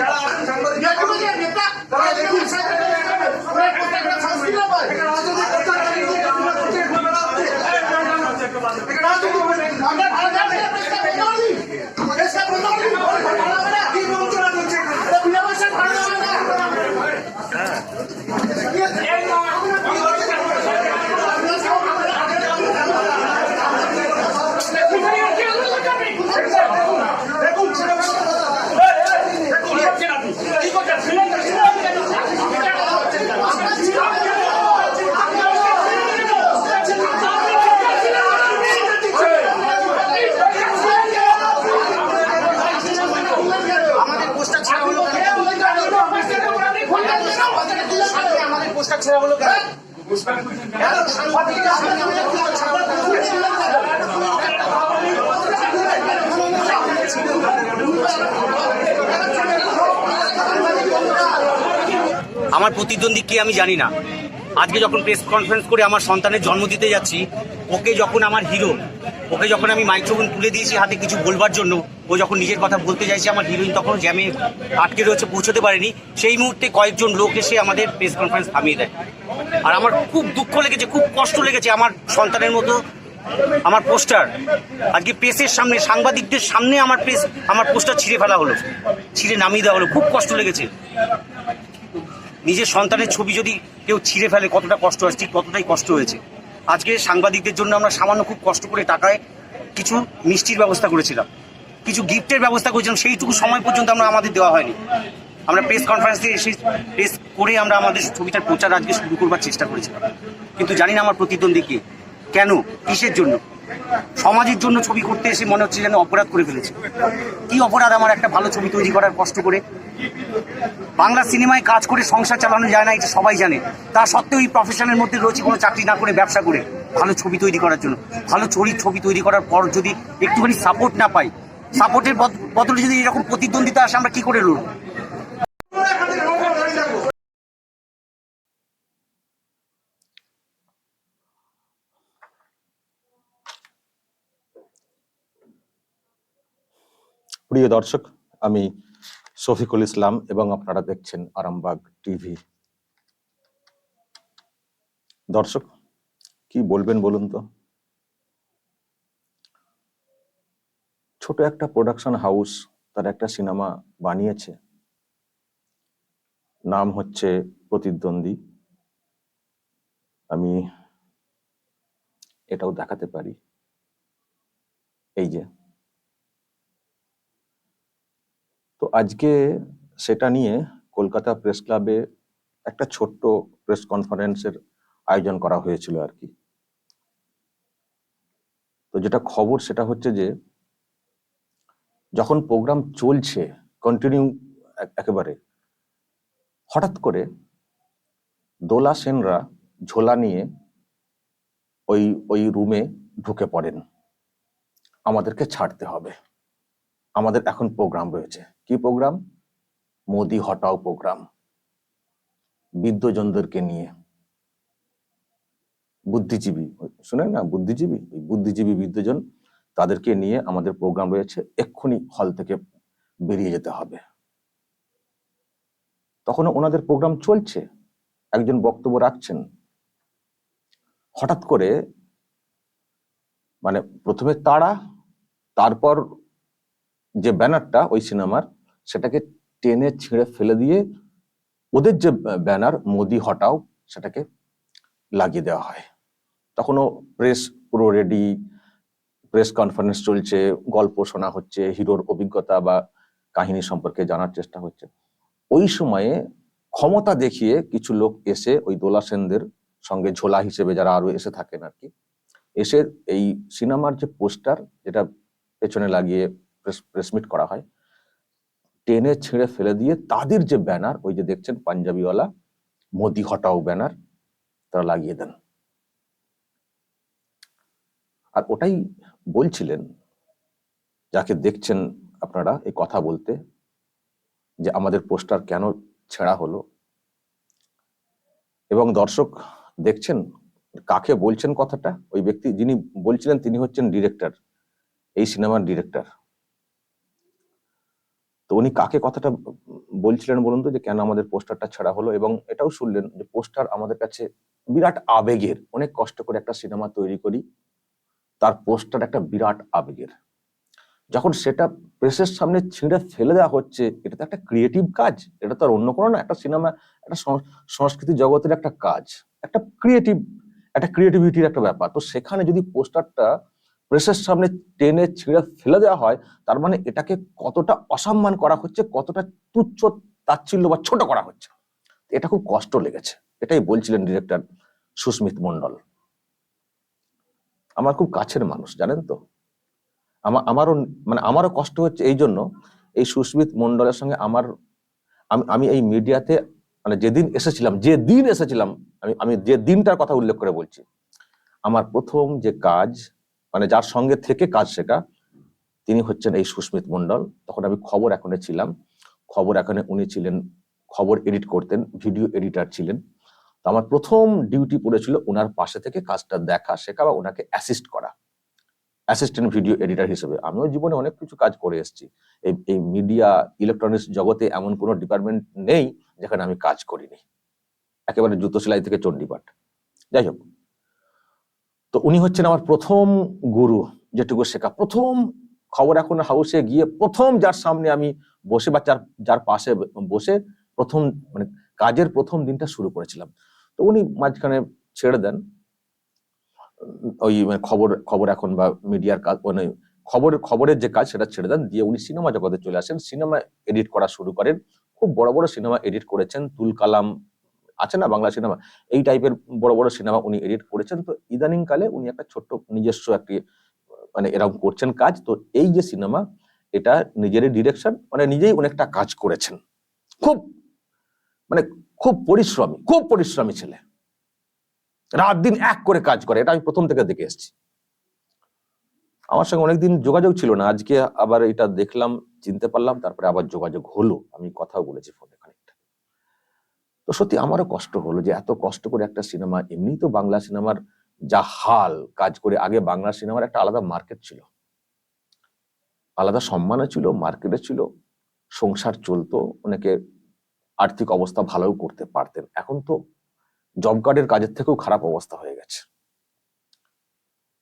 যারা আছেন সাংবাদিক যেটুকু যে নেতা তারা দেখুন ওরা প্রত্যেকটা শাস্তি না পায় এখানে রাজনৈতিক অত্যাচারী যে আপনারা হচ্ছে, ঘুরে বেড়াচ্ছে। এখানে রাজনৈতিক অত্যাচারী- আমরা ভালো জানি পেশকা বন্ধ করি পেশকা বন্ধ করি ভালো হবে না কি বঞ্চনা চলছে এখানে? এটা বিনা পয়সায় ভালো হবে না দেখুন সেটা আমাদের পোস্টার ছেড়া হলো কেন আমাদের পোস্টার ছেড়া হলো কেন সাংবাদিকরা সামনে আমাদের পোস্টার ছেড়া হলো কেন? আমার প্রতিদ্বন্দ্বী কে আমি জানি না। আজকে যখন প্রেস কনফারেন্স করে আমার সন্তানের জন্ম দিতে যাচ্ছি, ওকে যখন আমার হিরো ওকে যখন আমি মাইক্রোফোন তুলে দিয়েছি হাতে কিছু বলবার জন্য, ও যখন নিজের কথা বলতে চাইছে আমার হিরোইন তখন জ্যামে আটকে রয়েছে, পৌঁছতে পারেনি। সেই মুহূর্তে কয়েকজন লোক এসে আমাদের প্রেস কনফারেন্স থামিয়ে দেয়। আর আমার খুব দুঃখ লেগেছে, খুব কষ্ট লেগেছে আমার সন্তানের মতো। আমার পোস্টার আজকে প্রেসের সামনে, সাংবাদিকদের সামনে আমার প্রেস আমার পোস্টার ছিঁড়ে ফেলা হলো, ছিঁড়ে নামিয়ে দেওয়া হলো। খুব কষ্ট লেগেছে। নিজের সন্তানের ছবি যদি কেউ ছিঁড়ে ফেলে, কতটা কষ্ট হয় ঠিক ততটাই কষ্ট হয়েছে। আজকে সাংবাদিকদের জন্য আমরা সামান্য খুব কষ্ট করে টাকায় কিছু মিষ্টির ব্যবস্থা করেছিলাম। কিছু গিফটের ব্যবস্থা করেছিলাম, সেইটুকু সময় পর্যন্ত আমরা আমাদের দেওয়া হয়নি। আমরা প্রেস কনফারেন্সে এসে প্রেস করে আমরা আমাদের ছবিটার প্রচার আজকে শুরু করবার চেষ্টা করেছিলাম। কিন্তু জানি না আমার প্রতিদ্বন্দ্বী কে। কেন? কিসের জন্য? সমাজের জন্য ছবি করতে এসে মনে হচ্ছে যেন অপরাধ করে ফেলেছে। কি অপরাধ আমার একটা ভালো ছবি তৈরি করার কষ্ট করে? বাংলা সিনেমায় কাজ করে সংসার চালানো যায় না, এটা সবাই জানে। তা সত্ত্বেও এই প্রফেশনের মধ্যে রয়েছে কোনো চাকরি না করে ব্যবসা করে। ভালো ছবি তৈরি করার জন্য। ভালো চরিত ছবি তৈরি করার পর যদি একটুখানি সাপোর্ট না পাই সাপোর্টের বদলে যদি এরকম প্রতিদ্বন্দ্বিতা আসে, আমরা কি করে লড়ব এখান থেকে নৌকা দাঁড়িয়ে থাকব। প্রিয় দর্শক, আমি শফিকুল ইসলাম এবং আপনারা দেখছেন আরামবাগ টিভি। দর্শক, কি বলবেন বলুন তো? ছোট একটা প্রোডাকশন হাউস তার একটা সিনেমা বানিয়েছে। নাম হচ্ছে প্রতিদ্বন্দ্বী। আমি এটাও দেখাতে পারি। এই যে। তো আজকে সেটা নিয়ে কলকাতা প্রেস ক্লাবে একটা ছোট্ট প্রেস কনফারেন্সের আয়োজন করা হয়েছিল আর কি। তো যেটা খবর সেটা হচ্ছে যে, যখন প্রোগ্রাম চলছে কন্টিনিউ একেবারে, হঠাৎ করে দোলা সেনরা ঝোলা নিয়ে ওই ওই রুমে ঢুকে পড়েন। আমাদেরকে ছাড়তে হবে। আমাদের এখন প্রোগ্রাম রয়েছে। কি প্রোগ্রাম মোদি হটাও প্রোগ্রাম বিদ্যজনদেরকে নিয়ে। বুদ্ধিজীবী, শুনেন না? বুদ্ধিজীবী? বুদ্ধিজীবী বিদ্যজন তাদেরকে নিয়ে আমাদের প্রোগ্রাম রয়েছে। এক্ষুনি হল থেকে বেরিয়ে যেতে হবে। তখন ওনাদের প্রোগ্রাম চলছে। একজন বক্তব্য রাখছেন। হঠাৎ করে মানে প্রথমে তারা, তারপর যে ব্যানারটা ওই সিনেমার, সেটাকে টেনে ছিঁড়ে ফেলে দিয়ে ওদের যে ব্যানার মোদি হটাও সেটাকে লাগিয়ে দেওয়া হয়। তখনও প্রেস পুরো রেডি প্রেস কনফারেন্স চলছে, গল্প শোনা হচ্ছে, হিরোর অভিজ্ঞতা বা কাহিনী সম্পর্কে জানার চেষ্টা হচ্ছে। ওই সময়ে ক্ষমতা দেখিয়ে কিছু লোক এসে ওই দোলা সেনদের সঙ্গে ঝোলা হিসেবে যারা আরও এসে থাকেন আর কি, এসে এই সিনেমার যে পোস্টার, যেটা পেছনে লাগিয়ে প্রেসমিট করা হয়। টেনে ছিঁড়ে ফেলে দিয়ে তাদের যে ব্যানার, ওই যে দেখছেন পাঞ্জাবিওয়ালা মোদি হটাও ব্যানার, তারা লাগিয়ে দেন। আর ওটাই বলছিলেন, যাকে দেখছেন আপনারা এই কথা বলতে, যে আমাদের পোস্টার কেন ছেঁড়া হলো? এবং দর্শক দেখছেন, কাকে বলছেন কথাটা? ওই ব্যক্তি যিনি বলছিলেন, তিনি হচ্ছেন ডিরেক্টর এই সিনেমার ডিরেক্টর তো উনি কাকে কথাটা বলছিলেন বলুন তো, যে কেন আমাদের পোস্টারটা ছাড়া হলো এবং এটাও শুনলেন যে পোস্টার আমাদের কাছে বিরাট আবেগের, অনেক কষ্ট করে একটা সিনেমা তৈরি করি, তার পোস্টার একটা বিরাট আবেগের। যখন সেটা প্রেসের সামনে ছিঁড়ে ফেলে দেওয়া হচ্ছে, এটা তো একটা ক্রিয়েটিভ কাজ, এটা তো আর অন্য কোনো না, একটা সিনেমা, একটা সংস্কৃতি জগতের একটা কাজ, একটা ক্রিয়েটিভ একটা ক্রিয়েটিভিটির একটা ব্যাপার। তো সেখানে যদি পোস্টারটা প্রেসের সামনে টেনে ছিঁড়ে ফেলে দেওয়া হয়, তার মানে এটাকে কতটা অসম্মান করা হচ্ছে, কতটা তুচ্ছ তাচ্ছিল্য বা ছোট করা হচ্ছে। এটা খুব কষ্ট লেগেছে, এটাই বলছিলেন ডিরেক্টর সুস্মিত মন্ডল আমার খুব কাছের মানুষ, জানেন তো? আমার আমারও মানে আমারও কষ্ট হচ্ছে এই জন্য, এই সুস্মিত মন্ডলের সঙ্গে আমার, আমি আমি এই মিডিয়াতে মানে যেদিন এসেছিলাম যে দিন এসেছিলাম, আমি আমি যে দিনটার কথা উল্লেখ করে বলছি, আমার প্রথম যে কাজ মানে যার সঙ্গে থেকে কাজ শেখা, তিনি হচ্ছেন এই সুস্মিত মন্ডল তখন আমি খবর এখনে ছিলাম। খবর এখনে উনি ছিলেন, খবর এডিট করতেন, ভিডিও এডিটার ছিলেন। তো আমার প্রথম ডিউটি পড়েছিল ওনার পাশে থেকে কাজটা দেখা, শেখা বা ওনাকে অ্যাসিস্ট করা। অ্যাসিস্ট্যান্ট ভিডিও এডিটর হিসেবে। আমিও জীবনে অনেক কিছু কাজ করে এসেছি। এই এই মিডিয়া ইলেকট্রনিক্স জগতে এমন কোনো ডিপার্টমেন্ট নেই যেখানে আমি কাজ করিনি। একেবারে জুতো সেলাই থেকে চণ্ডীপাঠ। যাই হোক তো উনি হচ্ছেন আমার প্রথম গুরু যেটুকু শেখা। প্রথম খবর এখন হাউসে গিয়ে প্রথম যার সামনে আমি বসে বা যার যার পাশে বসে প্রথম মানে কাজের প্রথম দিনটা শুরু করেছিলাম। তো উনি মাঝখানে ছেড়ে দেন। ওই খবর খবর এখন বা মিডিয়ার কাজ মানে খবর, খবরের যে কাজ সেটা ছেড়ে দেন। দিয়ে উনি সিনেমা জগতে চলে আসেন। সিনেমা এডিট করা শুরু করেন। খুব বড় বড় সিনেমা এডিট করেছেন। তুল কালাম আছে না, বাংলা সিনেমা, এই টাইপের বড় বড় সিনেমা উনি এডিট করেছেন। তো ইদানিং কালে উনি একটা ছোট্ট নিজস্ব একটি মানে এরকম করছেন কাজ। তো এই যে সিনেমা, এটা নিজেরই ডিরেকশন মানে নিজেই অনেকটা কাজ করেছেন। খুব মানে খুব পরিশ্রমী খুব পরিশ্রমী ছেলে। রাত দিন এক করে কাজ করে, এটা আমি প্রথম থেকে দেখে এসেছি। আমার সঙ্গে অনেকদিন যোগাযোগ ছিল না, আজকে আবার এটা দেখলাম, চিনতে পারলাম, তারপরে আবার যোগাযোগ হলো। আমি কথাও বলেছি ফোনে তো সত্যি আমারও কষ্ট হলো যে এত কষ্ট করে একটা সিনেমা এমনি তো বাংলা সিনেমার যা হাল, কাজ করে আগে বাংলা সিনেমার একটা আলাদা মার্কেট ছিল। আলাদা সম্মানও ছিল মার্কেটে ছিল, সংসার চলতো, অনেকে আর্থিক অবস্থা ভালোও করতে পারতেন। এখন তো জব কার্ডের কাজের থেকেও খারাপ অবস্থা হয়ে গেছে।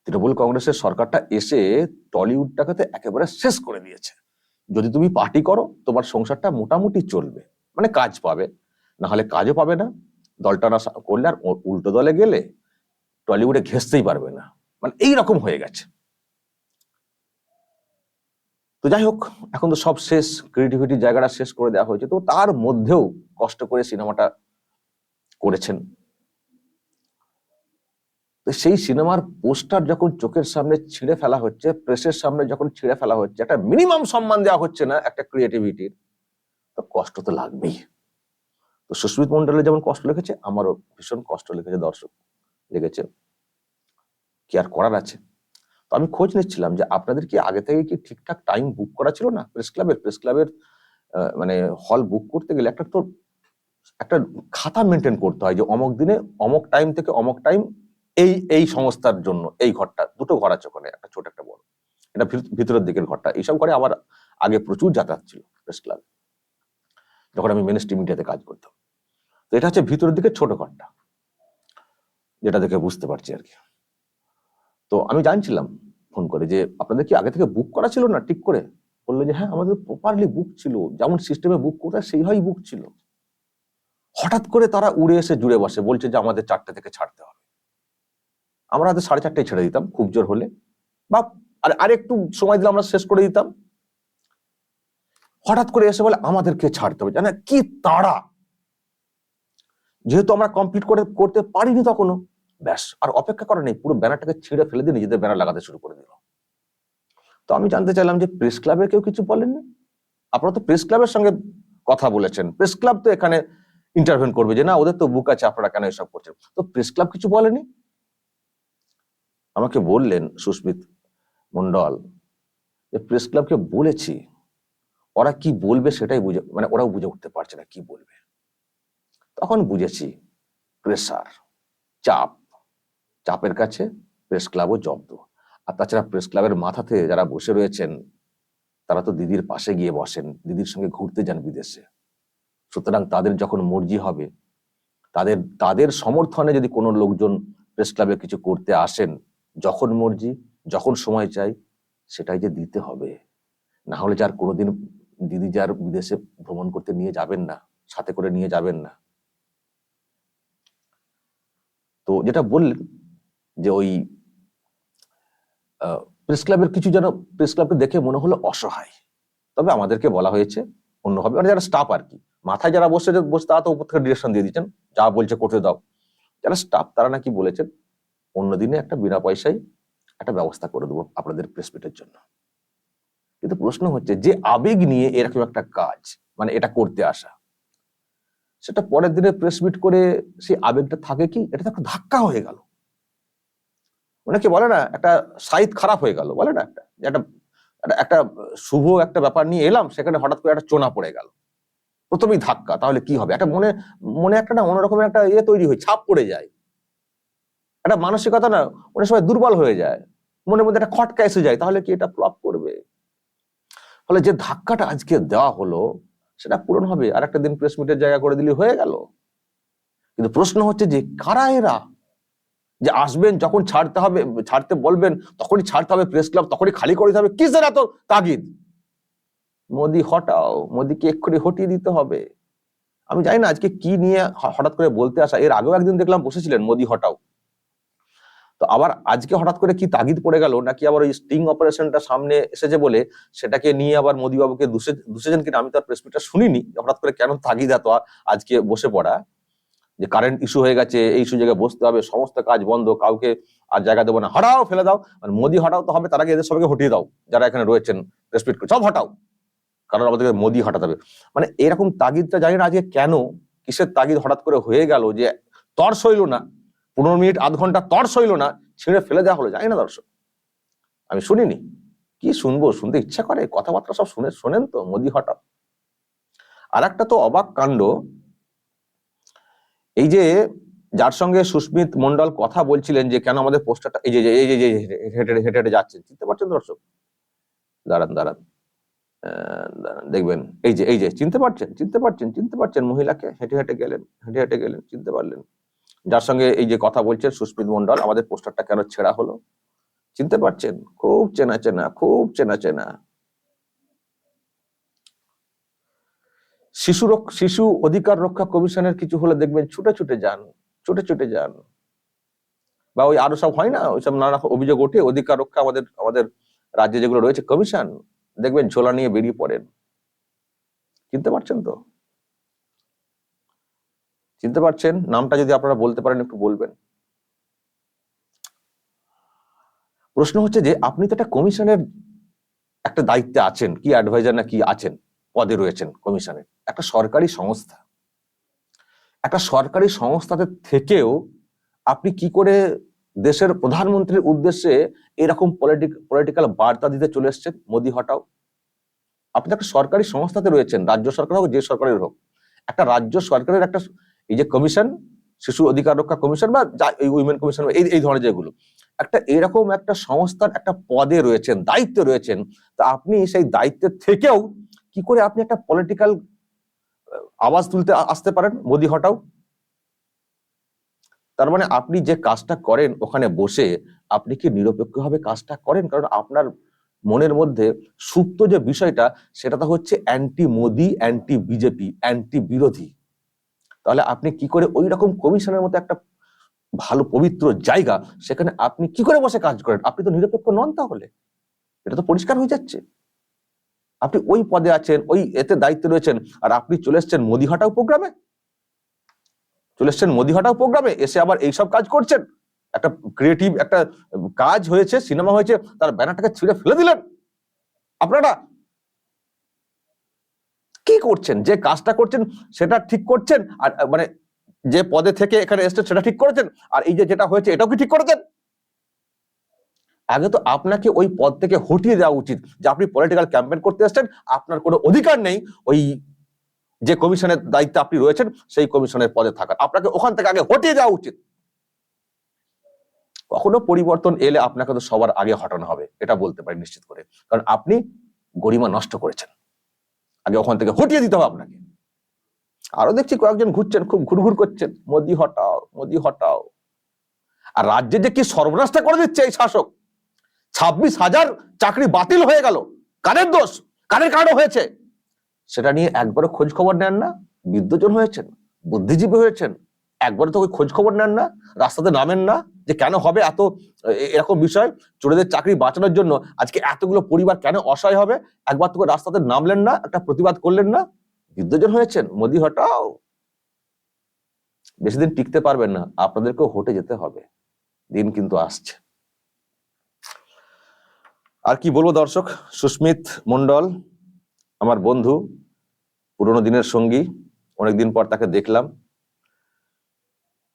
তৃণমূল কংগ্রেসের সরকারটা এসে টলিউডটাকে তো একেবারে শেষ করে দিয়েছে। যদি তুমি পার্টি করো, তোমার সংসারটা মোটামুটি চলবে মানে কাজ পাবে। না হলে কাজও পাবে না। দলটা না করলে আর উল্টো দলে গেলে টলিউডে ঘেসতেই পারবে না। মানে এই রকম হয়ে গেছে। তো যাই হোক, এখন তো সব শেষ ক্রিয়েটিভিটির জায়গাটা শেষ করে দেওয়া হয়েছে। তো তার মধ্যেও কষ্ট করে সিনেমাটা করেছেন। তো সেই সিনেমার পোস্টার যখন চোখের সামনে ছিঁড়ে ফেলা হচ্ছে, প্রেসের সামনে যখন ছিঁড়ে ফেলা হচ্ছে, একটা মিনিমাম সম্মান দেওয়া হচ্ছে না একটা ক্রিয়েটিভিটির তো কষ্ট তো লাগবেই। তো সুস্মিত মন্ডলের যেমন কষ্ট লেগেছে আমারও ভীষণ কষ্ট লেগেছে দর্শক লেগেছে কি আর করার আছে? তো আমি খোঁজ নিচ্ছিলাম যে আপনাদের কি আগে থেকে কি ঠিকঠাক টাইম বুক করা ছিল না? প্রেস ক্লাবের প্রেস ক্লাবের মানে হল বুক করতে গেলে একটা তো, একটা খাতা মেনটেন করতে হয় যে অমক দিনে, অমক টাইম থেকে অমক টাইম এই এই সংস্থার জন্য, এই ঘরটা, দুটো ঘর আছে ওখানে, একটা ছোট একটা বড়। এটা ভিত- ভিতরের দিকের ঘরটা, এইসব ঘরে আমার আগে প্রচুর যাতায়াত ছিল প্রেস ক্লাবে যখন আমি মেন স্ট্রিম মিডিয়াতে কাজ করতাম। তো এটা হচ্ছে ভিতরের দিকে ছোট ঘরটা, যেটা দেখে বুঝতে পারছি আর কি। তো আমি জানছিলাম ফোন করে যে আপনাদের কি আগে থেকে বুক করা ছিল না? ঠিক করে বলল যে হ্যাঁ আমাদের প্রপারলি বুক ছিল। যেমন সিস্টেমে বুক করতে সেইভাবেই বুক ছিল। হঠাৎ করে তারা উড়ে এসে জুড়ে বসে, বলছে যে, আমাদের চারটে থেকে ছাড়তে হবে। আমরা হয়তো সাড়ে চারটায় ছেড়ে দিতাম, খুব জোর হলে। বা আর আরেকটু সময় দিলে আমরা শেষ করে দিতাম। হঠাৎ করে এসে বলে, আমাদেরকে ছাড়তে হবে। জানা কি তাড়া! যেহেতু আমরা কমপ্লিট করে, করতে পারিনি তখনও, ব্যাস, আর অপেক্ষা করা নেই, পুরো ব্যানারটাকে ছিঁড়ে ফেলে দিয়ে নিজেদের ব্যানার লাগাতে শুরু করে দিল। তো আমি জানতে চাইলাম যে প্রেস ক্লাবের কেউ কিছু বলেননি আপনারা তো প্রেস ক্লাবের সঙ্গে কথা বলেছেন। প্রেস ক্লাব তো এখানে ইন্টারভেন করবে যে, না, ওদের তো বুক আছে, আপনারা কেন এসব করছেন? তো প্রেস ক্লাব কিছু বলেনি? আমাকে বললেন সুস্মিত মন্ডল যে প্রেস ক্লাবকে বলেছি, ওরা কি বলবে সেটাই বুঝে মানে ওরাও বুঝে উঠতে পারছে না কি বলবে। তখন বুঝেছি প্রেসার চাপ। চাপের কাছে প্রেস ক্লাবও জব্দ। আর তাছাড়া প্রেস ক্লাবের মাথাতে যারা বসে রয়েছেন, তারা তো দিদির পাশে গিয়ে বসেন, দিদির সঙ্গে ঘুরতে যান বিদেশে। সুতরাং তাদের যখন মর্জি হবে, তাদের তাদের সমর্থনে যদি কোনো লোকজন প্রেস ক্লাবে কিছু করতে আসেন, যখন মর্জি, যখন সময় চাই, সেটাই যে দিতে হবে। না হলে যার কোনোদিন দিদি যার বিদেশে ভ্রমণ করতে নিয়ে যাবেন না, সাথে করে নিয়ে যাবেন না। তো যেটা বললেন যে ওই প্রেস ক্লাবের কিছু যেন প্রেস ক্লাবকে দেখে মনে হলো অসহায়। তবে আমাদেরকে বলা হয়েছে অন্যভাবে মানে যারা স্টাফ আর কি, মাথায় যারা বসে বসে তারা তো উপর থেকে ডিরেকশন দিয়ে দিচ্ছেন, যা বলছে করতে দাও। যারা স্টাফ তারা নাকি বলেছেন অন্যদিনে একটা বিনা পয়সায় একটা ব্যবস্থা করে দেবো আপনাদের প্রেস মিটের জন্য। কিন্তু প্রশ্ন হচ্ছে, যে আবেগ নিয়ে এরকম একটা কাজ মানে এটা করতে আসা সেটা পরের দিনে প্রেস মিট করে সেই আবেগটা থাকে কি? এটা একটা ধাক্কা হয়ে গেল। অনেকে বলে না, একটা সাইদ খারাপ হয়ে গেল, বলে না একটা? একটা, একটা- শুভ একটা ব্যাপার নিয়ে এলাম, সেখানে হঠাৎ করে একটা চোনা পড়ে গেল। প্রথমেই ধাক্কা, তাহলে কি হবে? একটা মনে মনে একটা না অন্যরকমের একটা ইয়ে তৈরি হয়, ছাপ পড়ে যায়। একটা মানসিকতা না অনেক সময় দুর্বল হয়ে যায়। মনের মধ্যে একটা খটকা এসে যায়, তাহলে কি এটা ফ্লপ করবে? ফলে যে ধাক্কাটা আজকে দেওয়া হলো সেটা পূরণ হবে। আর একটা দিন প্রেস মিটের জায়গা করে দিলে হয়ে গেল। কিন্তু প্রশ্ন হচ্ছে যে, কারা এরা? যে আসবেন, যখন ছাড়তে হবে, ছাড়তে বলবেন, তখনই ছাড়তে হবে প্রেস ক্লাব তখনই খালি করে দিতে হবে। কিসের এত তাগিদ? মোদি হটাও, মোদিকে এক্ষুনি হটিয়ে দিতে হবে। আমি জানি না আজকে কি নিয়ে হঠাৎ করে বলতে আসা। এর আগেও একদিন দেখলাম বসেছিলেন মোদি হটাও। তো আবার আজকে হঠাৎ করে কি তাগিদ পড়ে গেল নাকি আবার ওই স্টিং অপারেশনটা সামনে এসেছে বলে সেটাকে নিয়ে আবার মোদীবাবুকে দুষে, দুষেছেন কিনা আমি তার প্রেস মিটটা শুনিনি। হঠাৎ করে কেন তাগিদ এত আজকে বসে পড়া? যে কারেন্ট ইস্যু হয়ে গেছে, এই ইস্যু জায়গায় বসতে হবে, সমস্ত কাজ বন্ধ, কাউকে আর জায়গা দেবো না। হটাও ফেলে দাও। আর মোদি হটাও তো হবে, তার আগে এদের সবাইকে হটিয়ে দাও, যারা এখানে রয়েছেন মিট করে সব হটাও। কারণ আমাদেরকে মোদি হটাতে হবে। মানে এরকম তাগিদটা জানি না আজকে কেন, কিসের তাগিদ হঠাৎ করে হয়ে গেল যে তর সইল না। পনেরো মিনিট আধ ঘণ্টা তর সইল না ছিঁড়ে ফেলে দেওয়া হলো জানি না দর্শক। আমি শুনিনি। কি শুনব? শুনতে ইচ্ছা করে? কথাবার্তা সব শুনে শোনেন তো মোদি হঠাৎ। আর একটা তো অবাক কাণ্ড। এই যে যার সঙ্গে সুস্মিত মন্ডল কথা বলছিলেন যে কেন আমাদের পোস্টারটা এই যে এই যে হেঁটে হেঁটে হেঁটে যাচ্ছেন চিনতে পারছেন দর্শক? দাঁড়ান দাঁড়ান, দেখবেন। এই যে এই যে চিনতে পারছেন চিনতে পারছেন চিনতে পারছেন মহিলাকে হেঁটে হেঁটে গেলেন হেঁটে হেঁটে গেলেন চিনতে পারলেন। যার সঙ্গে এই যে কথা বলছেন সুস্মিত মন্ডল আমাদের পোস্টারটা কেন ছেঁড়া হলো? চিনতে পারছেন? খুব চেনা চেনা, খুব চেনা চেনা। শিশু শিশু অধিকার রক্ষা কমিশনের কিছু হলে দেখবেন ছুটে ছুটে যান, ছুটে ছুটে যান। বা ওই আরও সব হয় না? ওইসব নানা অভিযোগ ওঠে, অধিকার রক্ষা আমাদের আমাদের রাজ্যে যেগুলো রয়েছে, কমিশন, দেখবেন ঝোলা নিয়ে বেরিয়ে পড়েন। চিনতে পারছেন তো? চিনতে পারছেন? নামটা যদি আপনারা বলতে পারেন, একটু বলবেন। প্রশ্ন হচ্ছে যে, আপনি তো একটা কমিশনের একটা দায়িত্বে আছেন, কি অ্যাডভাইজার না কি আছেন, পদে রয়েছেন কমিশনের। একটা সরকারি সংস্থা। একটা সরকারি সংস্থাতে থেকেও আপনি কি করে দেশের প্রধানমন্ত্রীর উদ্দেশ্যে এরকম পলিটিক পলিটিক্যাল বার্তা দিতে চলে এসছেন? মোদি হটাও। আপনি একটা সরকারি সংস্থাতে রয়েছেন, রাজ্য সরকার হোক, যে সরকারের হোক। একটা রাজ্য সরকারের একটা এই যে কমিশন শিশু অধিকার রক্ষা কমিশন বা উইমেন কমিশন এই এই ধরনের যেগুলো, একটা এরকম একটা সংস্থার একটা পদে রয়েছেন, দায়িত্বে রয়েছেন, তা আপনি সেই দায়িত্বের থেকেও কি করে আপনি একটা পলিটিক্যাল আওয়াজ তুলতে আসতে পারেন? মোদি হটাও। তার মানে আপনি যে কাজটা করেন ওখানে বসে, আপনি কি নিরপেক্ষভাবে কাজটা করেন? কারণ আপনার মনের মধ্যে সুপ্ত যে বিষয়টা, সেটা তো হচ্ছে anti Modi anti BJP anti বিরোধী তাহলে আপনি কি করে ওই রকম কমিশনের মতো একটা ভালো পবিত্র জায়গা সেখানে আপনি কি করে বসে কাজ করেন? আপনি তো নিরপেক্ষ নন তাহলে। এটা তো পরিষ্কার হয়ে যাচ্ছে। আপনি ওই পদে আছেন, ওই এতে দায়িত্বে রয়েছেন, আর আপনি চলে এসছেন মোদি হটাও প্রোগ্রামে। চলে এসছেন মোদি হটাও প্রোগ্রামে, এসে আবার এইসব কাজ করছেন। একটা ক্রিয়েটিভ একটা কাজ হয়েছে সিনেমা হয়েছে, তার ব্যানারটাকে ছিঁড়ে ফেলে দিলেন। আপনারা কি করছেন? যে কাজটা করছেন সেটা ঠিক করছেন? আর মানে যে পদে থেকে এখানে এসছেন সেটা ঠিক করেছেন? আর এই যে যেটা হয়েছে এটাও কি ঠিক করেছেন? আগে তো আপনাকে ওই পদ থেকে হটিয়ে দেওয়া উচিত যে আপনি পলিটিক্যাল ক্যাম্পেন করতে এসছেন, আপনার কোনো অধিকার নেই, ওই যে কমিশনের দায়িত্বে আপনি রয়েছেন, সেই কমিশনের পদে থাকার। আপনাকে ওখান থেকে আগে হটিয়ে দেওয়া উচিত। কখনো পরিবর্তন এলে আপনাকে তো সবার আগে হটানো হবে, এটা বলতে পারি নিশ্চিত করে। কারণ আপনি গরিমা নষ্ট করেছেন। ওখান থেকে হটিয়ে দিতে হবে আপনাকে। আরও দেখছি কয়েকজন ঘুরছেন, খুব ঘুরঘুর করছেন। মোদি হটাও মোদি হটাও। আর রাজ্যে যে কি সর্বনাশটা করে দিচ্ছে এই শাসক? ছাব্বিশ হাজার চাকরি বাতিল হয়ে গেল। কাদের দোষ? কাদের কারণে হয়েছে? সেটা নিয়ে একবারও খোঁজ খবর নেন না। বিদ্যজন হয়েছেন, বুদ্ধিজীবী হয়েছেন। একবারও তো খোঁজ খবর নেন না। রাস্তাতে নামেন না। যে কেন হবে এত এরকম বিষয়? চোরেদের চাকরি বাঁচানোর জন্য আজকে এতগুলো পরিবার কেন অসহায় হবে? একবার তো রাস্তাতে নামলেন না, একটা প্রতিবাদ করলেন না? বিদ্যজন হয়েছেন, মোদি হটাও। বেশি দিন টিকতে পারবেন না, আপনাদেরকেও হটে যেতে হবে। দিন কিন্তু আসছে। আর কি বলব দর্শক? সুস্মিত মন্ডল আমার বন্ধু, পুরনো দিনের সঙ্গী, অনেকদিন পর তাকে দেখলাম।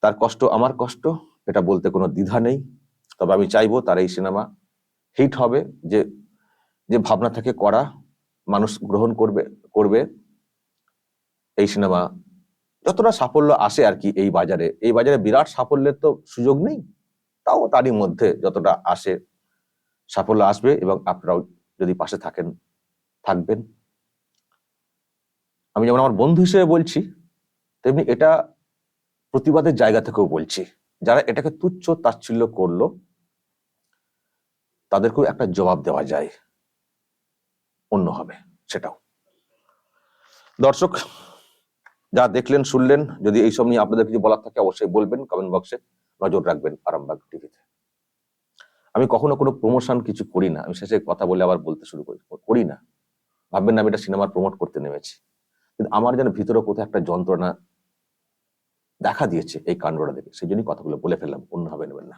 তার কষ্ট, আমার কষ্ট এটা বলতে কোনো দ্বিধা নেই। তবে আমি চাইব তার এই সিনেমা হিট হবে, যে যে ভাবনা থেকে করা মানুষ গ্রহণ করবে করবে এই সিনেমা। যতটা সাফল্য আসে আর কি এই বাজারে এই বাজারে বিরাট সাফল্যের তো সুযোগ নেই, তাও তারই মধ্যে যতটা আসে সাফল্য আসবে এবং আপনারাও যদি পাশে থাকেন, থাকবেন। আমি যেমন আমার বন্ধু হিসেবে বলছি, তেমনি এটা প্রতিবাদের জায়গা থেকেও বলছি। যারা এটাকে তুচ্ছ তাচ্ছিল্য করল, তাদেরকেও একটা জবাব দেওয়া যায়। অন্য হবে, সেটাও। দর্শক, যা দেখলেন, শুনলেন, যদি এইসব নিয়ে আপনাদের কিছু বলার থাকে, অবশ্যই বলবেন কমেন্ট বক্সে নজর রাখবেন আরামবাগ টিভিতে আমি কখনো কোনো প্রমোশন কিছু করি না। আমি শেষে কথা বলে আবার বলতে শুরু করি। করি না। ভাববেন না আমি এটা সিনেমার প্রমোট করতে নেমেছি। কিন্তু আমার যেন ভিতরে কোথাও একটা যন্ত্রণা দেখা দিয়েছে এই কাণ্ডটা দেখে। সেই জন্যই কথাগুলো বলে ফেললাম, অন্যভাবে নেবেন না।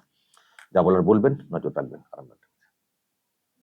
যা বলার বলবেন, নজর রাখবেন আরামবাগ